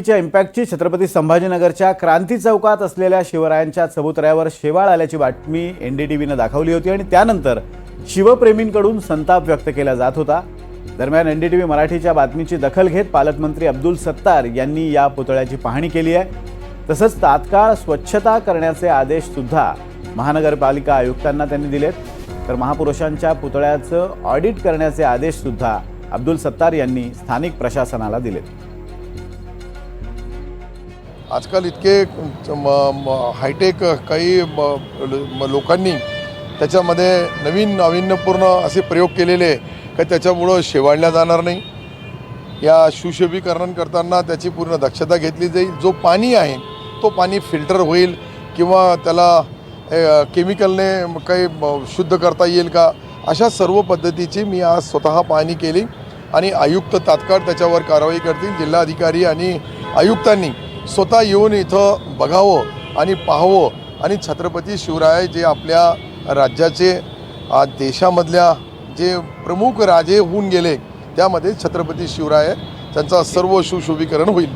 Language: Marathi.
च्या इम्पॅक्टची छत्रपती संभाजीनगरच्या क्रांती चौकात असलेल्या शिवरायांच्या चबुतऱ्यावर शेवाळ आल्याची बातमी एनडीटीव्हीनं दाखवली होती आणि त्यानंतर शिवप्रेमींकडून संताप व्यक्त केला जात होता. दरम्यान एनडीटीव्ही मराठीच्या बातमीची दखल घेत पालकमंत्री अब्दुल सत्तार यांनी या पुतळ्याची पाहणी केली आहे. तसंच तात्काळ स्वच्छता करण्याचे आदेश सुद्धा महानगरपालिका आयुक्तांना त्यांनी दिलेत. तर महापुरुषांच्या पुतळ्याचं ऑडिट करण्याचे आदेश सुद्धा अब्दुल सत्तार यांनी स्थानिक प्रशासनाला दिलेत. आजकाल इतके म- हायटेक काही म- म- लोकांनी त्याच्यामध्ये नवीन नाविन्यपूर्ण असे प्रयोग केलेले आहे का त्याच्यामुळं शेवाळल्या जाणार नाही? या सुशोभीकरण करताना त्याची पूर्ण दक्षता घेतली जाईल. जो पाणी आहे तो पाणी फिल्टर होईल किंवा त्याला केमिकलने काही शुद्ध करता येईल का? अशा सर्व पद्धतीची मी आज स्वतः पाहणी केली आणि आयुक्त तात्काळ त्याच्यावर कारवाई करतील. जिल्हाधिकारी आणि आयुक्तांनी स्वतः येऊन इथं बघावं आणि पाहावं. आणि छत्रपती शिवराय जे आपल्या राज्याचे देशामधल्या जे प्रमुख राजे होऊन गेले त्यामध्ये छत्रपती शिवराय त्यांचा सर्व सुशोभीकरण होईल.